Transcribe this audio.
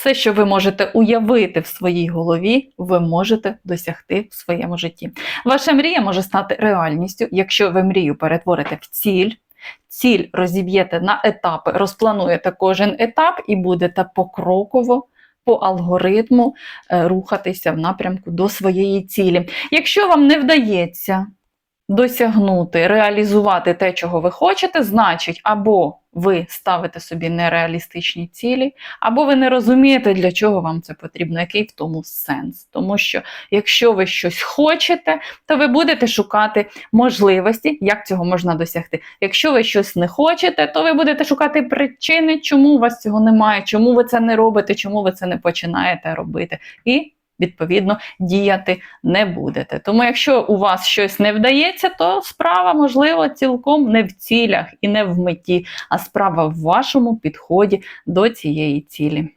все, що ви можете уявити в своїй голові, ви можете досягти в своєму житті. Ваша мрія може стати реальністю, якщо ви мрію перетворите в ціль. Ціль розіб'єте на етапи, розплануєте кожен етап і будете покроково по алгоритму е, рухатися в напрямку до своєї цілі. Якщо вам не вдається досягнути, реалізувати те, чого ви хочете, значить, або ви ставите собі нереалістичні цілі, або ви не розумієте, для чого вам це потрібно, який в тому сенс. Тому що якщо ви щось хочете, то ви будете шукати можливості, як цього можна досягти. Якщо ви щось не хочете, то ви будете шукати причини, чому у вас цього немає, чому ви це не робите, чому ви це не починаєте робити. І Відповідно, діяти не будете. Тому, якщо у вас щось не вдається, то справа, можливо, цілком не в цілях і не в меті, а справа в вашому підході до цієї цілі.